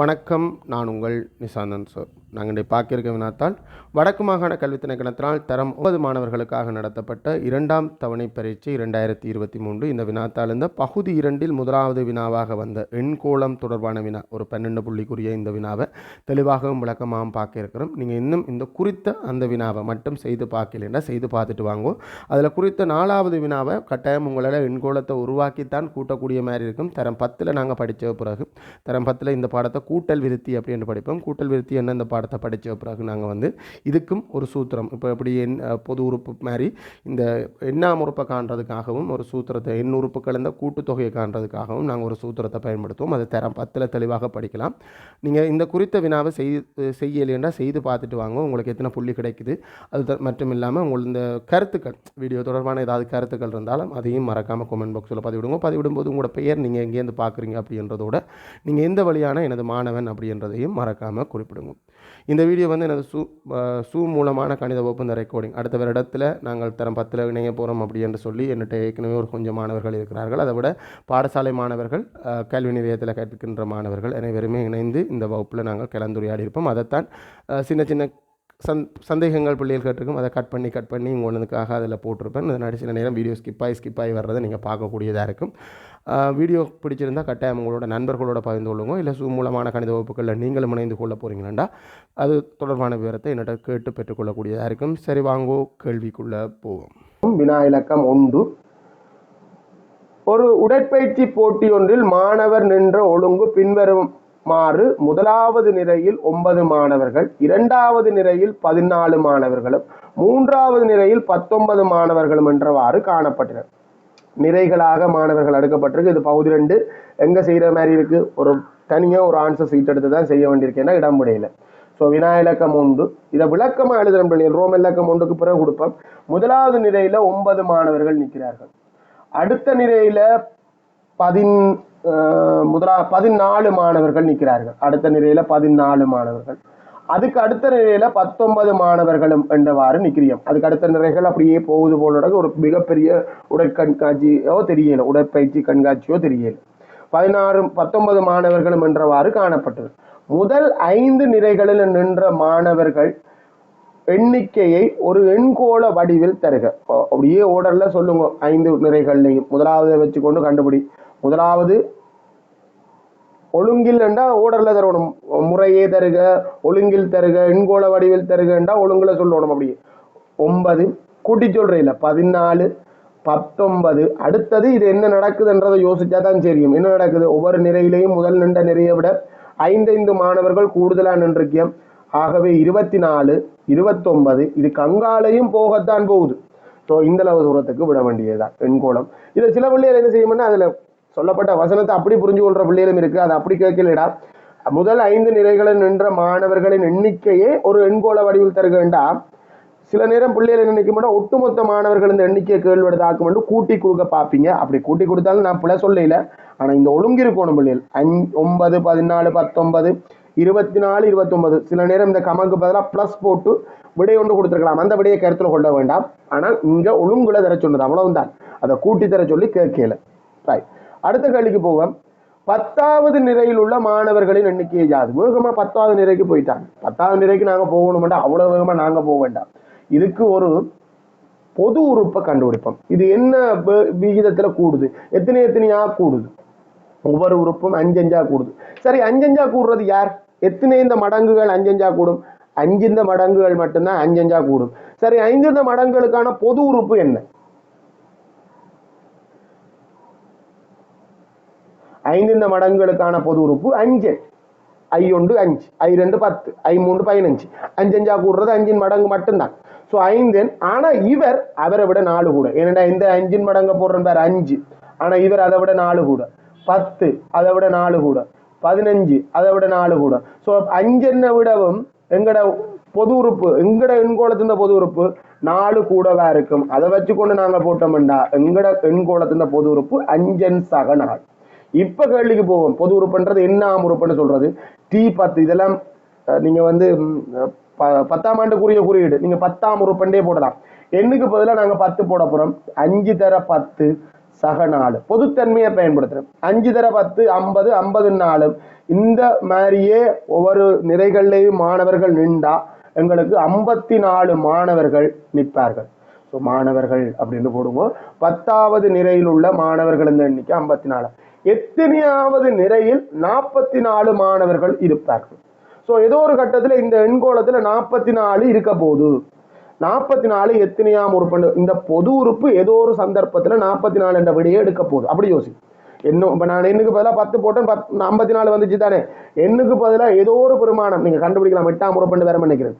வணக்கம் நான் உங்கள் நிசாந்தன் சார். நாங்கள் இன்றைய பார்க்கிருக்க வினாத்தால் வடக்கு மாகாண கல்வி திணைக்கணத்தினால் தரம் ஒன்பது மாணவர்களுக்காக நடத்தப்பட்ட இரண்டாம் தவணை பரீட்சை இரண்டாயிரத்தி இருபத்தி மூன்று. இந்த வினாத்தால் இந்த பகுதி இரண்டில் முதலாவது வினாவாக வந்த எண்கோளம் தொடர்பான வினா ஒரு பன்னெண்டு புள்ளிக்குரிய இந்த வினாவை தெளிவாகவும் விளக்கமாகவும் பார்க்க இருக்கிறோம். நீங்கள் இன்னும் இந்த குறித்த அந்த வினாவை மட்டும் செய்து பார்க்கலைன்னா செய்து பார்த்துட்டு வாங்கோ. அதில் குறித்த நாலாவது வினாவை கட்டாயம் உங்களால் எண்கோளத்தை உருவாக்கித்தான் கூட்டக்கூடிய மாதிரி இருக்கும். தரம் பத்தில் நாங்கள் படித்த பிறகு தரம் பத்தில் இந்த பாடத்தை கூட்டல் விருத்தி அப்படின்னு படிப்போம். கூட்டல் விருத்தி என்ன? இந்த பாடத்தை படித்த பிறகு நாங்கள் வந்து இதுக்கும் ஒரு சூத்திரம். இப்போ எப்படி என் பொது உறுப்பு மாதிரி இந்த எண்ணாம் உறுப்பை காண்றதுக்காகவும் ஒரு சூத்திரத்தை எண் உறுப்புகள் இந்த கூட்டுத்தொகையை காண்றதுக்காகவும் நாங்கள் ஒரு சூத்திரத்தை பயன்படுத்துவோம். அதை தரம் பத்தில் தெளிவாக படிக்கலாம். நீங்கள் இந்த குறித்த வினாவை செய் செய்யலைன்னா செய்து பார்த்துட்டு வாங்க. உங்களுக்கு எத்தனை புள்ளி கிடைக்குது? அது த- மட்டும் இல்லாமல் உங்கள் இந்த கருத்துக்கள் வீடியோ தொடர்பான ஏதாவது கருத்துக்கள் இருந்தாலும் அதையும் மறக்காமல் கமெண்ட் பாக்ஸில் பதிவிடுங்க. பதிவிடும்போது உங்களோட பெயர் நீங்கள் எங்கேருந்து பார்க்குறீங்க அப்படின்றதோட நீங்கள் எந்த வழியான எனது மாணவன் அப்படின்றதையும் மறக்காமல் குறிப்பிடுங்க. இந்த வீடியோ வந்து எனது சூ சூ மூலமான கணித வகுப்பு இந்த ரெக்கார்டிங் அடுத்த வருடத்தில் நாங்கள் தரம் பத்தில் இணைய போகிறோம் அப்படி என்று சொல்லி என்கிட்ட ஏற்கனவே ஒரு கொஞ்சம் மாணவர்கள் இருக்கிறார்கள். அதை விட பாடசாலை மாணவர்கள் கல்வி நிலையத்தில் கற்கின்ற மாணவர்கள் அனைவருமே இணைந்து இந்த வகுப்பில் நாங்கள் கலந்துரையாடி இருப்போம் அதைத்தான் சின்ன சின்ன சந் சந்தேகங்கள் பிள்ளைகள் கேட்டிருக்கும் அதை கட் பண்ணி கட் பண்ணி உங்களுக்காக அதில் போட்டிருப்பேன். அதனால் சில நேரம் வீடியோ ஸ்கிப் ஆகி ஸ்கிப் ஆகி வர்றதை நீங்கள் பார்க்கக்கூடியதாக இருக்கும். வீடியோ பிடிச்சிருந்தால் கட்டாயம் உங்களோட நண்பர்களோட பகிர்ந்து கொள்ளுங்க. இல்லை சூ மூலமான கணித வகுப்புகளில் நீங்களும் இணைந்து கொள்ள போகிறீங்களா அது தொடர்பான விவரத்தை என்னிட்ட கேட்டு பெற்றுக்கொள்ளக்கூடியதாக இருக்கும். சரி வாங்கோ கேள்விக்குள்ளே போவோம். வினா இலக்கம் ஒன்று. ஒரு உடற்பயிற்சி போட்டி ஒன்றில் மாணவர் நின்ற ஒழுங்கு மாறு முதலாவது நிலையில் ஒன்பது மாணவர்கள் இரண்டாவது நிலையில் பதினாலு மாணவர்களும் மூன்றாவது நிலையில் பத்தொன்பது மாணவர்களும் என்றவாறு காணப்பட்டனர். நிறைகளாக மாணவர்கள் அடுக்கப்பட்டிருக்கு. இது பகுதி ரெண்டு. எங்க செய்யற மாதிரி இருக்கு? ஒரு தனியா ஒரு ஆன்சர் சீட் எடுத்து தான் செய்ய வேண்டியிருக்கேன்னா இடம் முடியல. ஸோ வினா இலக்கம் ஒன்று. இதை விளக்கமா எழுதுறேன் பிள்ளைகள் ரோம் இலக்கம் ஒன்றுக்கு பிறகு கொடுப்போம். முதலாவது நிலையில ஒன்பது மாணவர்கள் நிற்கிறார்கள் அடுத்த நிலையில பதின் முதலா பதினாலு மாணவர்கள் நிற்கிறார்கள். அடுத்த நிலையில பதினாலு மாணவர்கள். அதுக்கு அடுத்த நிலையில பத்தொன்பது மாணவர்களும் என்றவாறு நிற்கிறோம் அதுக்கு அடுத்த நிறைகள் அப்படியே போகுது போல ஒரு மிகப்பெரிய உடற்கண்காட்சியோ தெரியல. உடற்பயிற்சி கண்காட்சியோ தெரியல. பதினாறு பத்தொன்பது மாணவர்களும் என்றவாறு காணப்பட்டது. முதல் ஐந்து நிறைகளில் நின்ற மாணவர்கள் எண்ணிக்கையை ஒரு எண்கோள வடிவில் தருக. அப்படியே ஓடல சொல்லுங்க. ஐந்து நிறைகள்லையும் முதலாவது வச்சுக்கொண்டு கண்டுபிடி. முதலாவது ஒழுங்கில் என்றா ஓடரில் தரணும். முறையே தருக ஒழுங்கில் தருக எண்கோள வடிவில் தருகண்டா ஒழுங்குல சொல்லணும் அப்படியே. ஒன்பது கூட்டி சொல்றீங்கள பதினாலு பத்தொன்பது. அடுத்தது இது என்ன நடக்குதுன்றதை யோசிச்சா தான் தெரியும். என்ன நடக்குது? ஒவ்வொரு நிறையிலையும் முதல் நின்ற நிறையை விட ஐந்தைந்து மாணவர்கள் கூடுதலா நின்றிருக்கியம். ஆகவே இருபத்தி நாலு இருபத்தொன்பது இது கங்காலையும் போகத்தான் போகுது. ஸோ இந்த அளவு தூரத்துக்கு விட வேண்டியதுதான். எண்கோளம் இதை சில பிள்ளைகள் என்ன செய்யணும்னா அதுல சொல்லப்பட்ட வசனத்தை அப்படி புரிஞ்சு கொள்ற பிள்ளைகளும் இருக்கு. அது அப்படி கேட்கலடா. முதல் ஐந்து நிலைகளில் நின்ற மாணவர்களின் எண்ணிக்கையே ஒரு எண்கோள வடிவில் தருக வேண்டாம் சில நேரம் பிள்ளைகளை நினைக்கும் நினைக்க ஒட்டுமொத்த மாணவர்கள் இந்த எண்ணிக்கையை கேள்விடுதாக்கும் மட்டும் கூட்டி கொடுக்க பார்ப்பீங்க. அப்படி கூட்டி கொடுத்தாலும் நான் பிள்ளை சொல்லல. ஆனா இந்த ஒழுங்கு இருக்கணும் பிள்ளைகள். அஞ்சு ஒன்பது பதினாலு பத்தொன்பது இருபத்தி நாலு இருபத்தொன்பது. சில நேரம் இந்த கமக்கு பதிலாக ப்ளஸ் போட்டு விடை ஒன்று கொடுத்துருக்கலாம். அந்த விடையை கருத்தில் கொள்ள வேண்டாம். ஆனால் இங்கே ஒழுங்குல தர சொன்னது அவ்வளவுதான். அதை கூட்டி தர சொல்லி கேட்கல. ரைட் அடுத்த கேள்விக்கு போவோம். பத்தாவது நிலையில் உள்ள மாணவர்களின் எண்ணிக்கையை யாது வேகமா பத்தாவது நிறைக்கு போயிட்டாங்க. பத்தாவது நிறைக்கு நாங்க போகணுமெண்டா அவ்வளவு வேகமா நாங்க போக வேண்டாம். இதுக்கு ஒரு பொது உறுப்பை கண்டுபிடிப்போம். இது என்ன விகிதத்துல கூடுது? எத்தனை எத்தனையா கூடுது? ஒவ்வொரு உறுப்பும் அஞ்சஞ்சா கூடுது. சரி அஞ்சஞ்சா கூடுறது யார்? எத்தனை இந்த மடங்குகள் அஞ்சஞ்சா கூடும்? அஞ்சு இந்த மடங்குகள் மட்டும்தான் அஞ்சஞ்சா கூடும். சரி ஐந்து இந்த மடங்குகளுக்கான பொது உறுப்பு என்ன? ஐந்து இந்த மடங்குகளுக்கான பொது உறுப்பு அஞ்சு. ஐ ஒன்று அஞ்சு ஐ ரெண்டு பத்து ஐ மூன்று பதினஞ்சு. அஞ்சஞ்சா கூடுறது அஞ்சின் மடங்கு மட்டும்தான். ஸோ ஐந்தன் ஆனால் இவர் அவரை விட நாலு கூட. ஏன்னா இந்த அஞ்சின் மடங்க போடுறேன் பேர் அஞ்சு. ஆனால் இவர் அதை விட நாலு கூட. பத்து அதை விட நாலு கூட. பதினஞ்சு அதை விட நாலு கூட. ஸோ அஞ்சென்னை விடவும் எங்கட பொது உறுப்பு எங்கட எண்கோளத்தின் பொது உறுப்பு நாலு கூடவா இருக்கும். அதை வச்சுக்கொண்டு நாங்கள் போட்டோம்டா எங்கட எண்கோளத்தின் பொது உறுப்பு அஞ்சன் சக நாள். இப்ப கேள்விக்கு போவோம். பொது உறுப்புன்றது என்ன உறுப்புன்னு சொல்றது. டி பத்து இதெல்லாம் நீங்கள் நீங்க வந்து ப- பத்தாம் ஆண்டுக்குரிய குறியீடு. நீங்க பத்தாம் உறுப்பண்டே போடலாம். எண்ணுக்கு பதிலாக நாங்க பத்து போட போறோம்? அஞ்சு தர பத்து சக நாலு. பொதுத்தன்மையை பயன்படுத்துறோம். அஞ்சு தர பத்து ஐம்பது ஐம்பது நாளும் இந்த மாதிரியே ஒவ்வொரு நிறைகள்லையும் மாணவர்கள் நின்றா எங்களுக்கு ஐம்பத்தி நாலு மாணவர்கள் நிற்பார்கள். ஸோ மாணவர்கள் அப்படின்னு போடுவோம் பத்தாவது நிறையில் உள்ள மாணவர்கள் இந்த எண்ணிக்கை? ஐம்பத்தி நாலு. எத்தனையாவது நிறையில் நாற்பத்தி நாலு மாணவர்கள் இருப்பார்கள். ஸோ ஏதோ ஒரு கட்டத்தில் இந்த எண்கோளத்தில் நாற்பத்தி நாலு இருக்க போது நாற்பத்தி நாலு எத்தனையாம் உறுப்பு இந்த பொது உறுப்பு ஏதோ ஒரு சந்தர்ப்பத்தில் நாற்பத்தி நாலு என்ற விடையே எடுக்க போகுது. அப்படி யோசி. இன்னும் இப்போ நான் எண்ணுக்கு பதிலாக பத்து போட்டேன் பத் ஐம்பத்தி நாலு வந்துச்சு தானே எண்ணுக்கு பதிலாக ஏதோ ஒரு பெருமானம் நீங்கள் கண்டுபிடிக்கலாம் எட்டாம் உறுப்புன்னு வேற நினைக்கிறேன்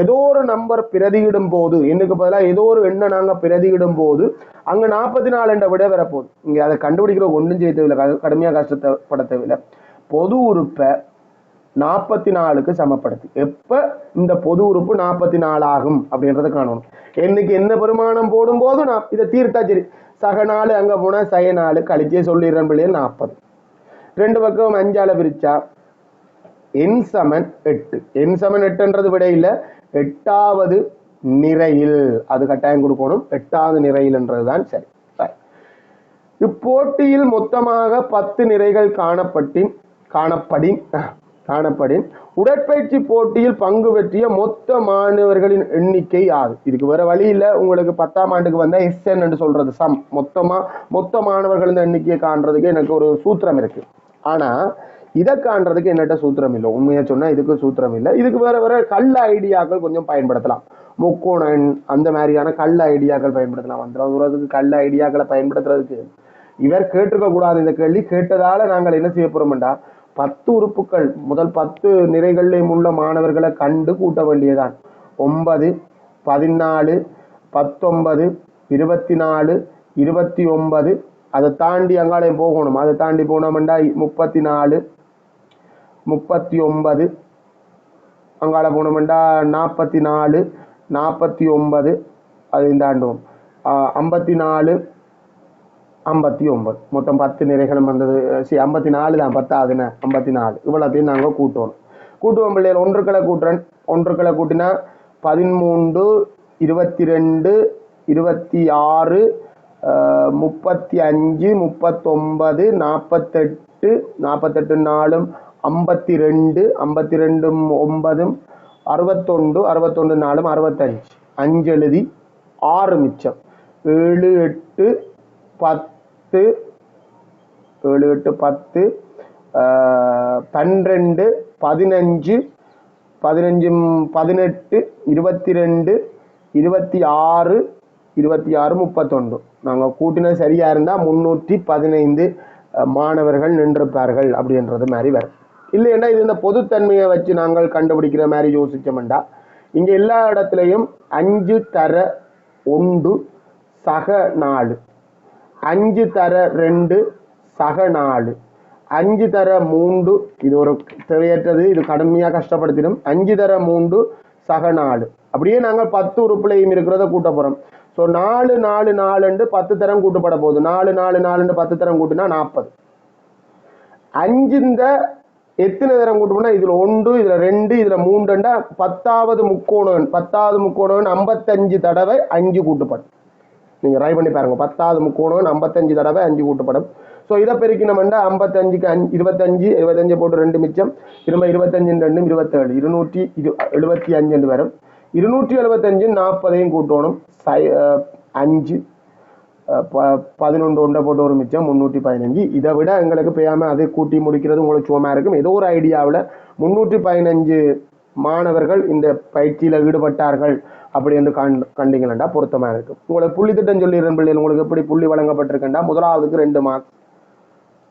ஏதோ ஒரு நம்பர் பிரதியிடும் போது எண்ணுக்கு பதிலாக ஏதோ ஒரு எண்ணை நாங்கள் பிரதியிடும் போது அங்கே நாற்பத்தி நாலு என்ற விட வரப்போகுது. இங்கே அதை கண்டுபிடிக்கிற ஒன்றும் செய்ய தேவையில்லை. கடுமையாக கஷ்டப்பட தேவையில்லை. பொது உறுப்பை நாற்பத்தி நாலுக்கு சமப்படுத்து. எப்ப இந்த பொது உறுப்பு நாற்பத்தி நாலு ஆகும் அப்படின்றத காணணும். என்னைக்கு என்ன பெருமானம் போடும்போது நான் இதை தீர்த்தா சரி. சக நாலு அங்க போனால் சய நாலு கழிச்சே சொல்லிடுறேன் பிள்ளைகள் நாற்பது. ரெண்டு பக்கம் அஞ்சால பிரிச்சா என் சமன் எட்டு. என் சமன் எட்டுன்றது விடையில் எட்டாவது நிறையில். அது கட்டாயம் கொடுக்கணும். எட்டாவது நிறையில்ன்றதுதான் சரி. இப்போட்டியில் மொத்தமாக பத்து நிறைகள் காணப்பட்டின் காணப்படின் காணப்படின். உடற்பயிற்சி போட்டியில் பங்கு பெற்றிய மொத்த மாணவர்களின் எண்ணிக்கை ஆகும் இதுக்கு வேற வழி இல்ல. உங்களுக்கு பத்தாம் ஆண்டுக்கு வந்தா எஸ்என் என்று சொல்றது சம். மொத்தமா மொத்த மாணவர்களின் எண்ணிக்கையை காண்றதுக்கு எனக்கு ஒரு சூத்திரம் இருக்கு. ஆனா இதை காண்றதுக்கு என்னட்ட சூத்திரம் இல்லை. உண்மையா சொன்னா இதுக்கு சூத்திரம் இல்லை. இதுக்கு வேற வேற கல் ஐடியாக்கள் கொஞ்சம் பயன்படுத்தலாம். முக்கோணன் அந்த மாதிரியான கல் ஐடியாக்கள் பயன்படுத்தலாம். வந்துடும் தூரத்துக்கு கல் ஐடியாக்களை பயன்படுத்துறதுக்கு. இவர் கேட்டிருக்க கூடாது இந்த கேள்வி. கேட்டதால நாங்கள் என்ன செய்ய போறோம்டா பத்து உறுப்புகள் முதல் பத்து நிறைகளிலும் உள்ள மாணவர்களை கண்டு கூட்ட வேண்டியதான் ஒன்பது பதினாலு பத்தொன்பது இருபத்தி நாலு இருபத்தி ஒன்பது. அதை தாண்டி அங்காலையும் போகணும். அதை தாண்டி போனோம்டா முப்பத்தி நாலு முப்பத்தி ஒன்பது. அங்கால போனோம்டா நாற்பத்தி நாலு நாற்பத்தி ஒன்பது. அது இந்த ஆண்டும். ஐம்பத்தி நாலு ஐம்பத்தி ஒன்பது. மொத்தம் பத்து நிறைகளும் வந்தது. சரி ஐம்பத்தி நாலு தான் பத்தாதுண்ணே ஐம்பத்தி நாலு. இவ்வளோத்தையும் நாங்கள் கூட்டுவோம். கூட்டுவோம் பிள்ளைகள் ஒன்றுக்களை கூட்டுறேன். ஒன்றுக்களை கூட்டினா பதிமூன்று இருபத்தி ரெண்டு இருபத்தி ஆறு முப்பத்தி அஞ்சு முப்பத்தொன்பது நாற்பத்தெட்டு நாற்பத்தெட்டு நாலும் ஐம்பத்தி ரெண்டு ஐம்பத்தி ரெண்டும் ஒன்பதும் அறுபத்தொண்டு அறுபத்தொண்டு நாலும் அறுபத்தஞ்சு. அஞ்சு எழுதி ஆறு மிச்சம். ஏழு எட்டு பத்து ஏழு எட்டு பத்து பன்னிரெண்டு பதினஞ்சு பதினஞ்சு பதினெட்டு இருபத்தி ரெண்டு இருபத்தி ஆறு இருபத்தி ஆறு முப்பத்தொன்று. நாங்கள் கூட்டினா சரியாக இருந்தால் முந்நூற்றி பதினைந்து மாணவர்கள் நின்றிருப்பார்கள் அப்படின்றது மாதிரி வரும். இல்லைன்னா இது இந்த பொதுத்தன்மையை வச்சு நாங்கள் கண்டுபிடிக்கிற மாதிரி யோசிச்சோம்டா இங்கே எல்லா இடத்துலையும் அஞ்சு தர ஒன்று சக நாலு. அஞ்சு தர ரெண்டு சக நாலு. அஞ்சு தர மூன்று இது ஒரு தேவையற்றது இது கடுமையாக கஷ்டப்படுத்திடும். அஞ்சு தர மூன்று சக நாலு. அப்படியே நாங்கள் பத்து உறுப்புலையும் இருக்கிறத கூட்ட போகிறோம் ஸோ நாலு நாலு நாலுண்டு பத்து தரம் கூட்டப்பட போகுது. நாலு நாலு நாலுண்டு பத்து தரம் கூட்டினா நாற்பது அஞ்சு இந்த எத்தனை தரம் கூட்டணும்னா இதுல ஒன்று இதுல ரெண்டு இதுல மூன்றுண்டா பத்தாவது முக்கோணவன் பத்தாவது முக்கோணவன் ஐம்பத்தஞ்சு தடவை அஞ்சு கூட்டுப்படும். நீங்க ட்ரை பண்ணி பாருங்க. பத்தாவது முக்கோணவன் ஐம்பத்தஞ்சு தடவை அஞ்சு கூட்டுப்படும். ஸோ இதை பெருக்கினோம்னா ஐம்பத்தஞ்சுக்கு அஞ்சு இருபத்தஞ்சு இருபத்தஞ்சு போட்டு ரெண்டு மிச்சம். திரும்ப இருபத்தஞ்சு ரெண்டும் இருபத்தேழு. இருநூற்றி இரு எழுபத்தி அஞ்சுன்னு வரும். இருநூற்றி எழுபத்தஞ்சு நாற்பதையும் கூட்டணும். சை அஞ்சு. பதினொன்று ஒன்றை போட்டு ஒரு மிச்சம் முந்நூற்றி பதினஞ்சு. இதை விட எங்களுக்கு பெய்யாமல் அதை கூட்டி முடிக்கிறது உங்களுக்கு சும்மா இருக்கும். ஏதோ ஒரு ஐடியாவில் முந்நூற்றி பதினஞ்சு மாணவர்கள் இந்த பயிற்சியில் ஈடுபட்டார்கள் அப்படி என்று கண் கண்டிங்களண்டா? பொருத்தமாக இருக்கும். உங்களுக்கு புள்ளி திட்டம் சொல்லிடுறேன் பிள்ளைகள். உங்களுக்கு எப்படி புள்ளி வழங்கப்பட்டிருக்கேன்டா முதலாவதுக்கு ரெண்டு மார்க்ஸ்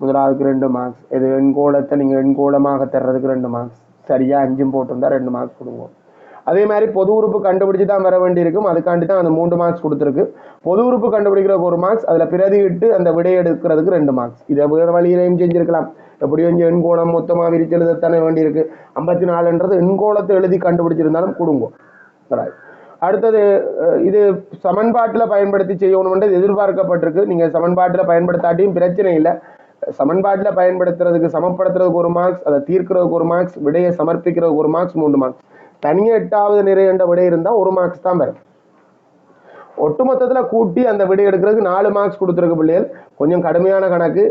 முதலாவதுக்கு ரெண்டு மார்க்ஸ் இது எண்கோளத்தை நீங்கள் எண்கோளமாக தர்றதுக்கு ரெண்டு மார்க்ஸ் சரியாக அஞ்சும் போட்டிருந்தா ரெண்டு மார்க்ஸ் கொடுங்க. அதே மாதிரி பொது உறுப்பு கண்டுபிடிச்சு தான் வர வேண்டியிருக்கும். அதுக்காண்டி தான் அந்த மூன்று மார்க்ஸ் கொடுத்துருக்கு. பொது உறுப்பு கண்டுபிடிக்கிறதுக்கு ஒரு மார்க்ஸ் அதில் பிரதியிட்டு அந்த விடை எடுக்கிறதுக்கு ரெண்டு மார்க்ஸ் இதை வேறு வழியிலையும் செஞ்சிருக்கலாம். எப்படியும் இங்கே மொத்தமாக விரிச்சு எழுதத்தானே வேண்டியிருக்கு. ஐம்பத்தி நாலுன்றது எண்கோளத்தை எழுதி கண்டுபிடிச்சிருந்தாலும் கொடுங்கோ. Right. அடுத்தது இது சமன்பாட்டில் பயன்படுத்தி செய்யணும்ன்றது எதிர்பார்க்கப்பட்டிருக்கு. நீங்கள் சமன்பாட்டில் பயன்படுத்தாட்டியும் பிரச்சனை இல்லை. சமன்பாட்டில் பயன்படுத்துறதுக்கு சமப்படுத்துறதுக்கு ஒரு மார்க்ஸ் அதை தீர்க்கிறதுக்கு ஒரு மார்க்ஸ் விடையை சமர்ப்பிக்கிறதுக்கு ஒரு மார்க்ஸ் மூன்று மார்க்ஸ் தனியாக எட்டாவது நிறை என்ற விடை இருந்தால் ஒரு மார்க்ஸ் தான் வரும். ஒட்டுமொத்தத்தில் கூட்டி அந்த விடை எடுக்கிறதுக்கு நாலு மார்க்ஸ் கொடுத்துருக்கு பிள்ளைகள். கொஞ்சம் கடுமையான கணக்கு.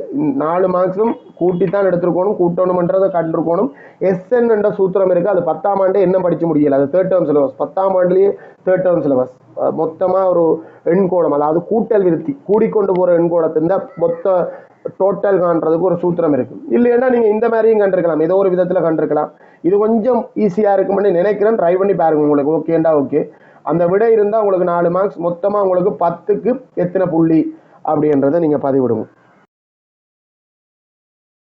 நாலு மார்க்ஸும் கூட்டி தான் எடுத்துருக்கணும். கூட்டணுமன்றதை கண்டிருக்கணும். எஸ்என் என்ற சூத்திரம் இருக்குது அது பத்தாம் ஆண்டு என்ன படிச்சு முடியல? அது தேர்ட் டேர்ம் சிலபஸ் பத்தாம் ஆண்டுலேயே தேர்ட் டேர்ம் சிலபஸ் மொத்தமாக ஒரு எண்கோணம் அதாவது கூட்டல் விருத்தி. கூடிக்கொண்டு போகிற எண்கோணத்தின் மொத்த டோட்டல் காண்றதுக்கு ஒரு சூத்திரம் இருக்கு. இல்லைன்னா நீங்க இந்த மாதிரியும் கண்டிருக்கலாம். ஏதோ ஒரு விதத்துல கண்டிருக்கலாம். இது கொஞ்சம் ஈஸியா இருக்கும்னு நினைக்கிறேன். ட்ரை பண்ணி பாருங்க உங்களுக்கு. ஓகேண்டா ஓகே அந்த விடை இருந்தால் உங்களுக்கு நாலு மார்க்ஸ் மொத்தமாக உங்களுக்கு பத்துக்கு எத்தனை புள்ளி அப்படின்றத நீங்கள் பதிவிடுங்க.